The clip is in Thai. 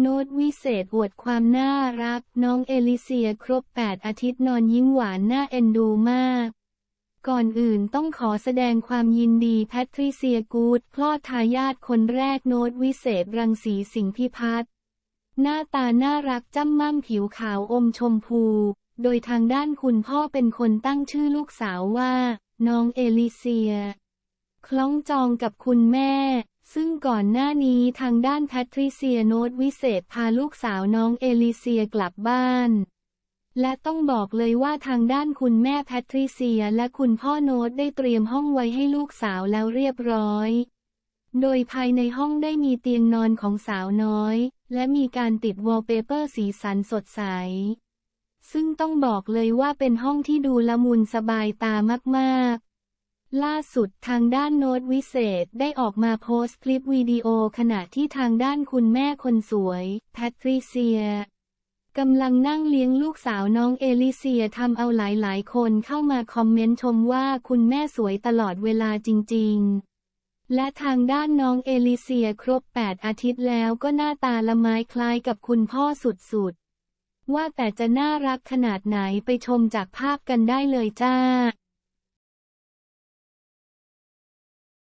โน้ตวิเศษอวดความน่ารัก น้องเอลิเซียครบ 8 อาทิตย์นอนยิ้มหวานน่าเอ็นดูมาก ก่อนอื่นต้องขอแสดงความยินดีแพทริเซียกูดคลอดทายาทคนแรกโน้ตวิเศษรังสีสิงพิพัฒน์หน้าตาน่ารักจ้ำม่ำผิวขาวอมชมพู โดยทางด้านคุณพ่อเป็นคนตั้งชื่อลูกสาวว่า น้องเอลิเซีย คล้องจองกับคุณแม่ ก่อนหน้านี้ทางด้านแพทริเซียโนตวิเศษพาลูกสาวน้องเอลิเซียกลับบ้าน และต้องบอกเลยว่าทางด้านคุณแม่แพทริเซียและคุณพ่อโนตได้เตรียมห้องไว้ให้ลูกสาวแล้วเรียบร้อย โดยภายในห้องได้มีเตียงนอนของสาวน้อย และมีการติดวอลเปเปอร์สีสันสดใส ซึ่งต้องบอกเลยว่าเป็นห้องที่ดูละมุนสบายตามาก ล่าสุดทางด้านโน้ตวิเศษได้ออกมาโพสต์คลิปวิดีโอขณะที่ทางด้านคุณแม่คนสวย แพทริเซียกำลังนั่งเลี้ยงลูกสาวน้องเอลิเซียทำเอาหลายๆ คนเข้ามาคอมเมนต์ชมว่าคุณแม่สวยตลอดเวลาจริง ๆ และทางด้านน้องเอลิเซียครบ 8 อาทิตย์แล้วก็หน้าตาละไม้คล้ายกับคุณพ่อสุด ๆ ว่าแต่จะน่ารักขนาดไหนไปชมจากภาพกันได้เลยจ้า